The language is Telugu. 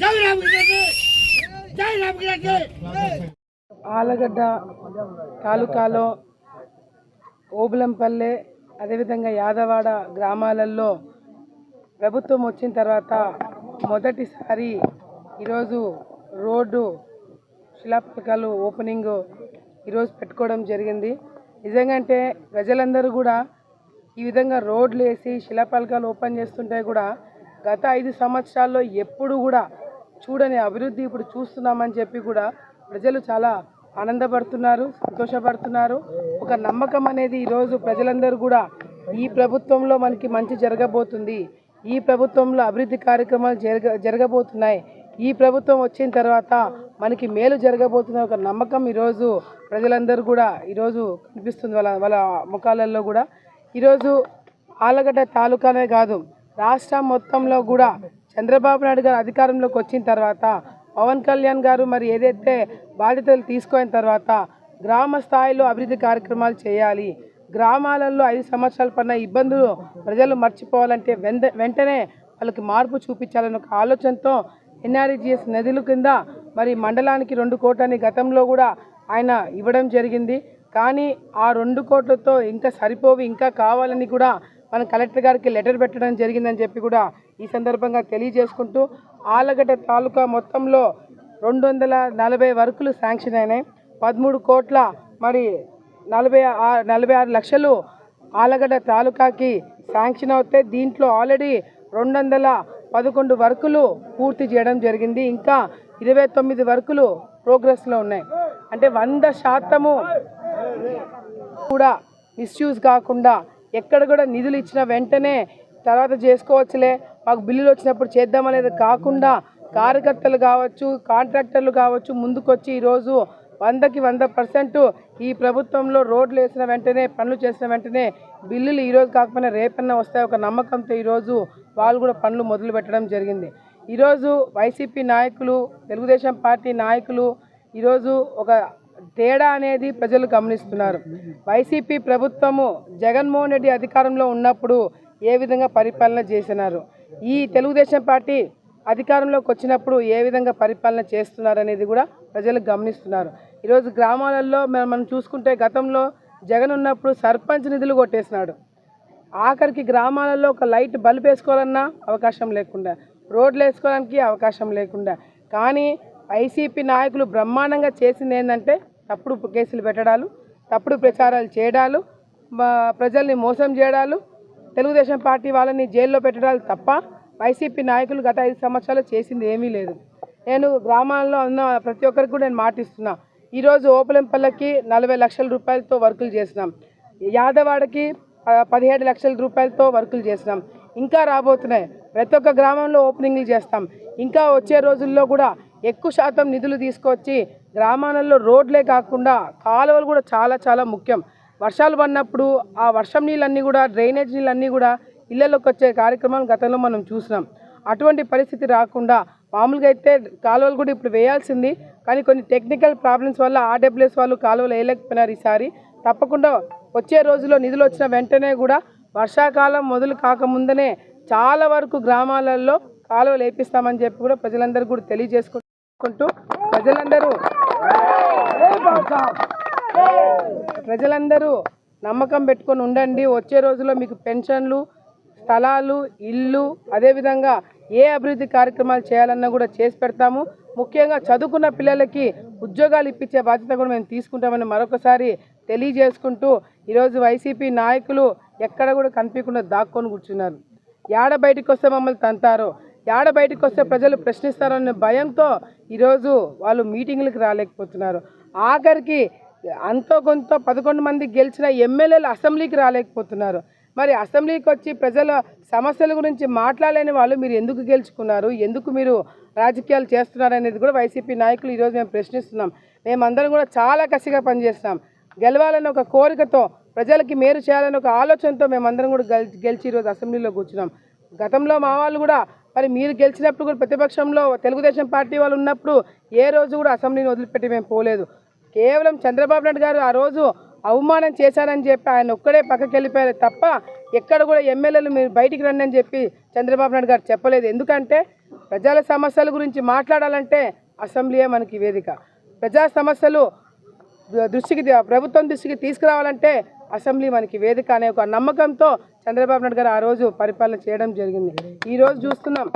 జై జై ఆలగడ్డ తాలూకాలో ఓబులంపల్లె అదేవిధంగా యాదవాడ గ్రామాలలో ప్రభుత్వం వచ్చిన తర్వాత మొదటిసారి ఈరోజు రోడ్డు శిలాపకాలు ఓపెనింగ్ ఈరోజు పెట్టుకోవడం జరిగింది. నిజంగా అంటే ప్రజలందరూ కూడా ఈ విధంగా రోడ్లు వేసి శిలాపలకాలు ఓపెన్ చేస్తుంటే కూడా గత ఐదు సంవత్సరాల్లో ఎప్పుడు కూడా చూడని అభివృద్ధి ఇప్పుడు చూస్తున్నామని చెప్పి కూడా ప్రజలు చాలా ఆనందపడుతున్నారు సంతోషపడుతున్నారు. ఒక నమ్మకం అనేది ఈరోజు ప్రజలందరూ కూడా ఈ ప్రభుత్వంలో మనకి మంచి జరగబోతుంది. ఈ ప్రభుత్వంలో అభివృద్ధి కార్యక్రమాలు జరగ జరగబోతున్నాయి. ఈ ప్రభుత్వం వచ్చిన తర్వాత మనకి మేలు జరగబోతున్న ఒక నమ్మకం ఈరోజు ప్రజలందరూ కూడా ఈరోజు కనిపిస్తుంది. వాళ్ళ వాళ్ళ ముఖాలలో కూడా. ఈరోజు ఆలగడ్డ తాలూకానే కాదు రాష్ట్రం మొత్తంలో కూడా చంద్రబాబు నాయుడు గారు అధికారంలోకి వచ్చిన తర్వాత పవన్ కళ్యాణ్ గారు మరి ఏదైతే బాధ్యతలు తీసుకున్న తర్వాత గ్రామ స్థాయిలో అభివృద్ధి కార్యక్రమాలు చేయాలి. గ్రామాలలో ఐదు సంవత్సరాల పడిన ఇబ్బందులు ప్రజలు మర్చిపోవాలంటే వెంటనే వాళ్ళకి మార్పు చూపించాలన్న ఒక ఆలోచనతో ఎన్ఆర్జిఎస్ నదుల కింద మరి మండలానికి రెండు కోట్లని గతంలో కూడా ఆయన ఇవ్వడం జరిగింది. కానీ ఆ రెండు కోట్లతో ఇంకా సరిపోవి ఇంకా కావాలని కూడా మన కలెక్టర్ గారికి లెటర్ పెట్టడం జరిగిందని చెప్పి కూడా ఈ సందర్భంగా తెలియజేసుకుంటూ ఆలగడ్డ తాలూకా మొత్తంలో రెండు వందల నలభై వర్కులు శాంక్షన్ అయినాయి. పదమూడు కోట్ల మరి నలభై ఆ- నలభై ఆరు లక్షలు ఆలగడ్డ తాలూకాకి శాంక్షన్ అవుతే దీంట్లో ఆల్రెడీ రెండు వందల పదకొండు వర్కులు పూర్తి చేయడం జరిగింది. ఇంకా ఇరవై తొమ్మిది వర్కులు ప్రోగ్రెస్లో ఉన్నాయి. అంటే వంద శాతము కూడా మిస్యూజ్ కాకుండా ఎక్కడ కూడా నిధులు ఇచ్చిన వెంటనే తర్వాత చేసుకోవచ్చులే. మాకు బిల్లులు వచ్చినప్పుడు చేద్దామనేది కాకుండా కార్యకర్తలు కావచ్చు కాంట్రాక్టర్లు కావచ్చు ముందుకొచ్చి ఈరోజు వందకి వంద పర్సెంట్ ఈ ప్రభుత్వంలో రోడ్లు వేసిన వెంటనే పనులు చేసిన వెంటనే బిల్లులు ఈరోజు కాకపోయినా రేపన్నా వస్తాయి ఒక నమ్మకంతో ఈరోజు వాళ్ళు కూడా పనులు మొదలు పెట్టడం జరిగింది. ఈరోజు వైసీపీ నాయకులు తెలుగుదేశం పార్టీ నాయకులు ఈరోజు ఒక తేడా అనేది ప్రజలు గమనిస్తున్నారు. వైసీపీ ప్రభుత్వము జగన్మోహన్ రెడ్డి అధికారంలో ఉన్నప్పుడు ఏ విధంగా పరిపాలన చేసినారు? ఈ తెలుగుదేశం పార్టీ అధికారంలోకి వచ్చినప్పుడు ఏ విధంగా పరిపాలన చేస్తున్నారు అనేది కూడా ప్రజలు గమనిస్తున్నారు. ఈరోజు గ్రామాలలో మనం మనం చూసుకుంటే గతంలో జగన్ ఉన్నప్పుడు సర్పంచ్ నిధులు కొట్టేసినాడు. ఆఖరికి గ్రామాలలో ఒక లైట్ బల్బ్ వేసుకోవాలన్నా అవకాశం లేకుండా రోడ్లు వేసుకోవడానికి అవకాశం లేకుండా. కానీ వైసీపీ నాయకులు బ్రహ్మాండంగా చేసింది ఏంటంటే తప్పుడు కేసులు పెట్టడాలు తప్పుడు ప్రచారాలు చేయడాలు ప్రజల్ని మోసం చేయడాలు తెలుగుదేశం పార్టీ వాళ్ళని జైల్లో పెట్టడాలు తప్ప వైసీపీ నాయకులు గత ఐదు సంవత్సరాలు చేసింది ఏమీ లేదు. నేను గ్రామాల్లో ఉన్న ప్రతి ఒక్కరికి కూడా నేను మాటిస్తున్నా. ఈరోజు ఓపలెంపల్లకి నలభై లక్షల రూపాయలతో వర్కులు చేసినాం. యాదవాడకి పదిహేడు లక్షల రూపాయలతో వర్కులు చేసినాం. ఇంకా రాబోతున్నాయి. ప్రతి ఒక్క గ్రామంలో ఓపెనింగ్లు చేస్తాం. ఇంకా వచ్చే రోజుల్లో కూడా ఎక్కువ శాతం నిధులు తీసుకొచ్చి గ్రామాలలో రోడ్లే కాకుండా కాలువలు కూడా చాలా చాలా ముఖ్యం. వర్షాలు పడినప్పుడు ఆ వర్షం నీళ్ళన్నీ కూడా డ్రైనేజ్ నీళ్ళన్నీ కూడా ఇళ్ళలోకి వచ్చే కార్యక్రమం గతంలో మనం చూసినాం. అటువంటి పరిస్థితి రాకుండా మామూలుగా అయితే కాలువలు కూడా ఇప్పుడు వేయాల్సింది. కానీ కొన్ని టెక్నికల్ ప్రాబ్లమ్స్ వల్ల ఆర్డబ్ల్యూఎస్ వాళ్ళు కాలువలు వేయలేకపోయినారు ఈసారి. తప్పకుండా వచ్చే రోజుల్లో నిధులు వచ్చిన వెంటనే కూడా వర్షాకాలం మొదలు కాకముందనే చాలా వరకు గ్రామాలలో కాలువలు వేపిస్తామని చెప్పి కూడా ప్రజలందరూ కూడా తెలియజేసుకుంటూ ప్రజలందరూ ప్రజలందరూ నమ్మకం పెట్టుకొని ఉండండి. వచ్చే రోజుల్లో మీకు పెన్షన్లు స్థలాలు ఇల్లు అదేవిధంగా ఏ అభివృద్ధి కార్యక్రమాలు చేయాలన్నా కూడా చేసి పెడతాము. ముఖ్యంగా చదువుకున్న పిల్లలకి ఉద్యోగాలు ఇప్పించే బాధ్యత కూడా మేము తీసుకుంటామని మరొకసారి తెలియజేసుకుంటూ ఈరోజు వైసీపీ నాయకులు ఎక్కడ కూడా కనిపించకుండా దాక్కొని కూర్చున్నారు. యాడ బయటికి వస్తే మమ్మల్ని తంతారో? యాడ బయటకు వస్తే ప్రజలు ప్రశ్నిస్తారనే భయంతో ఈరోజు వాళ్ళు మీటింగ్లకు రాలేకపోతున్నారు. ఆఖరికి అంతో కొంత పదకొండు మంది గెలిచిన ఎమ్మెల్యేలు అసెంబ్లీకి రాలేకపోతున్నారు. మరి అసెంబ్లీకి వచ్చి ప్రజల సమస్యల గురించి మాట్లాడలేని వాళ్ళు మీరు ఎందుకు గెలుచుకున్నారు? ఎందుకు మీరు రాజకీయాలు చేస్తున్నారు అనేది కూడా వైసీపీ నాయకులు ఈరోజు మేము ప్రశ్నిస్తున్నాం. మేమందరం కూడా చాలా కసిగా పనిచేస్తున్నాం. గెలవాలని ఒక కోరికతో ప్రజలకి మేలు చేయాలని ఒక ఆలోచనతో మేమందరం కూడా గెలిచి ఈరోజు అసెంబ్లీలో కూర్చున్నాం. గతంలో మా వాళ్ళు కూడా మరి మీరు గెలిచినప్పుడు కూడా ప్రతిపక్షంలో తెలుగుదేశం పార్టీ వాళ్ళు ఉన్నప్పుడు ఏ రోజు కూడా అసెంబ్లీని వదిలిపెట్టి మేము పోలేదు. కేవలం చంద్రబాబు నాయుడు గారు ఆ రోజు అవమానం చేశారని చెప్పి ఆయన ఒక్కడే పక్కకి వెళ్ళిపోయారు తప్ప ఎక్కడ కూడా ఎమ్మెల్యేలు మీరు బయటికి రండి అని చెప్పి చంద్రబాబు నాయుడు గారు చెప్పలేదు. ఎందుకంటే ప్రజల సమస్యల గురించి మాట్లాడాలంటే అసెంబ్లీయే మనకి వేదిక. ప్రజా సమస్యలు దృష్టికి ప్రభుత్వం దృష్టికి తీసుకురావాలంటే అసెంబ్లీ మనకి వేదిక అనే ఒక నమ్మకంతో చంద్రబాబు నాయుడు గారు ఆ రోజు పరిపాలన చేయడం జరిగింది. ఈరోజు చూస్తున్నాం.